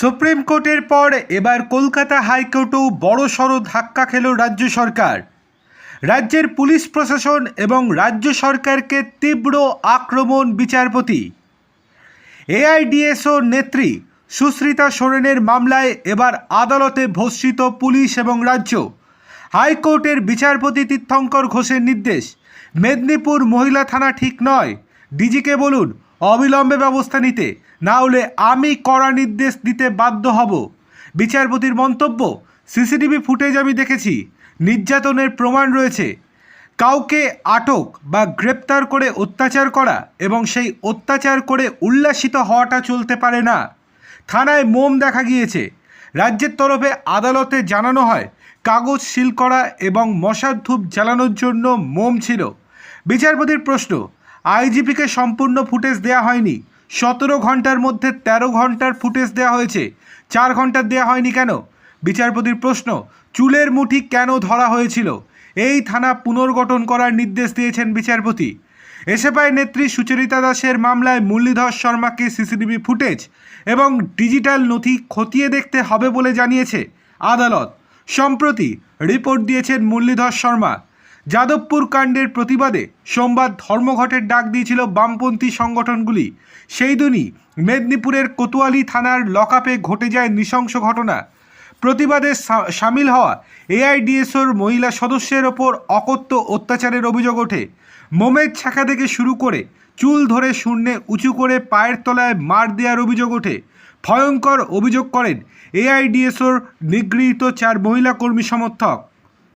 Supreme কোর্টের পর এবার কলকাতা হাইকোর্টেও বড় বড়সড় ধাক্কা খেল রাজ্য সরকার। রাজ্যের পুলিশ প্রশাসন এবং রাজ্য সরকারকে তীব্র আক্রমণ বিচারপতি। এআইডিএসও নেত্রী সুশ্রিতা সোরেনের মামলায় এবার আদালতে ভর্ষিত পুলিশ এবং রাজ্য। হাইকোর্টের বিচারপতি তীর্থঙ্কর ঘোষের নির্দেশ, মেদিনীপুর মহিলা থানা ঠিক নয়। ডিজিকে বলুন অবিলম্বে ব্যবস্থা নিতে। না হলে আমি কড়া নির্দেশ দিতে বাধ্য হব। বিচারপতির মন্তব্য, সিসিটিভি ফুটেজ আমি দেখেছি। নির্যাতনের প্রমাণ রয়েছে। কাউকে আটক বা গ্রেপ্তার করে অত্যাচার করা এবং সেই অত্যাচার করে উল্লাসিত হওয়াটা চলতে পারে না। থানায় মোম দেখা গিয়েছে। রাজ্যের তরফে আদালতে জানানো হয়, কাগজ সিল করা এবং মশার ধূপ জ্বালানোর জন্য মোম ছিল। বিচারপতির প্রশ্ন আইজিপিকে সম্পূর্ণ ফুটেজ দেওয়া হয়নি। সতেরো ঘণ্টার মধ্যে ১৩ ঘণ্টার ফুটেজ দেওয়া হয়েছে। চার ঘণ্টার দেওয়া হয়নি কেন? বিচারপতির প্রশ্ন, চুলের মুঠি কেন ধরা হয়েছিল? এই থানা পুনর্গঠন করার নির্দেশ দিয়েছেন বিচারপতি। এসএফআই নেত্রী সুচরিতা দাসের মামলায় মুরলীধর শর্মাকে সিসিটিভি ফুটেজ এবং ডিজিটাল নথি খতিয়ে দেখতে হবে বলে জানিয়েছে আদালত। সম্প্রতি রিপোর্ট দিয়েছেন মুরলীধর শর্মা। যাদবপুর কাণ্ডের প্রতিবাদে সোমবার ধর্মঘটের ডাক দিয়েছিল বামপন্থী সংগঠনগুলি। সেই দিনই মেদিনীপুরের কোতোয়ালি থানার লকআপে ঘটে যায় নৃশংস ঘটনা। প্রতিবাদে সামিল হওয়া এআইডিএসওর মহিলা সদস্যের ওপর অকথ্য অত্যাচারের অভিযোগ ওঠে। মোমের ছাঁকা থেকে শুরু করে চুল ধরে শূন্যে উঁচু করে পায়ের তলায় মার দেওয়ার অভিযোগ ওঠে। ভয়ঙ্কর অভিযোগ করেন এআইডিএসওর নিগৃহীত চার মহিলা কর্মী সমর্থক।